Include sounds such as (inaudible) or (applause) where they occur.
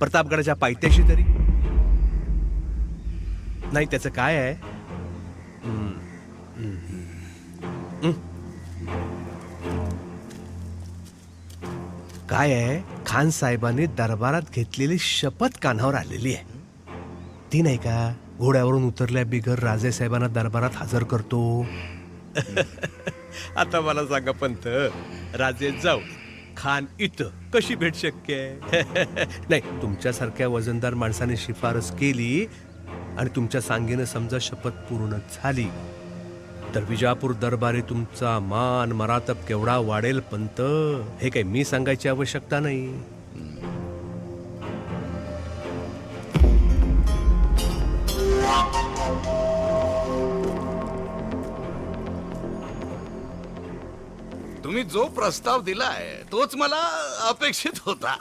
प्रतापगडाच्या पायथ्याशी तरी? नाही त्याचं काय आहे? काय आहे? खान साहेबांनी दरबारात घेतलेली शपथ कानावर आलेली आहे. ती नाही का? घोड्यावरून उतरल्या बिगर राजे साहेबांना दरबारात हजर करतो? (laughs) आता मला सांगा पंत. राजे जाऊ. खान इथं. कशी भेट शक्य आहे? (laughs) नाही तुमच्यासारख्या वजनदार माणसाने शिफारस केली आणि तुमच्या सांगेनं समजा शपथ पूर्ण झाली तर विजापूर दरबारी तुमचा मान मरातब केवढा वाढेल पंत हे काही मी सांगायची आवश्यकता नाही. तुम्ही जो प्रस्ताव दिलाय तोच मला अपेक्षित होता.